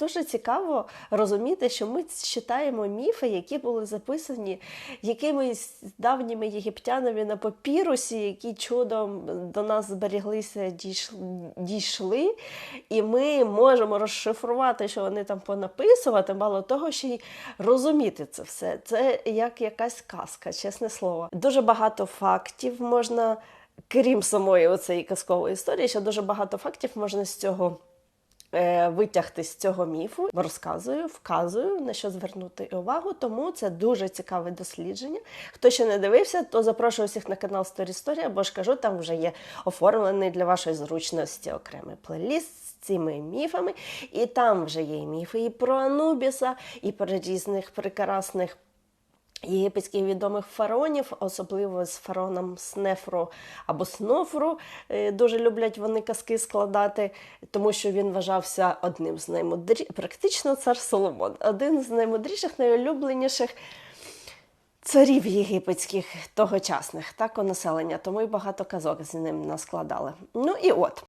Дуже цікаво розуміти, що ми читаємо міфи, які були записані якимись давніми єгиптянами на папірусі, які чудом до нас зберіглися, дійшли, і ми можемо розшифрувати, що вони там понаписувати, мало того, ще й розуміти це все. Це як якась казка, чесне слово. Дуже багато фактів можна, крім самої оцеї казкової історії, ще дуже багато фактів можна з цього витягти з цього міфу. Розказую, вказую на що звернути увагу. Тому це дуже цікаве дослідження. Хто ще не дивився, то запрошую всіх на канал Story, або ж кажу, там вже є оформлений для вашої зручності окремий плейліст. з Цими міфами, і там вже є міфи і про Анубіса, і про різних прекрасних єгипетських відомих фараонів, особливо з фараоном Снефру або Снофру. Е, Дуже люблять вони казки складати, тому що він вважався одним з наймудріших, практично цар Соломон, один з наймудріших, найулюбленіших царів єгипетських тогочасних, так, населення. Тому і багато казок з ним наскладали. Ну і от.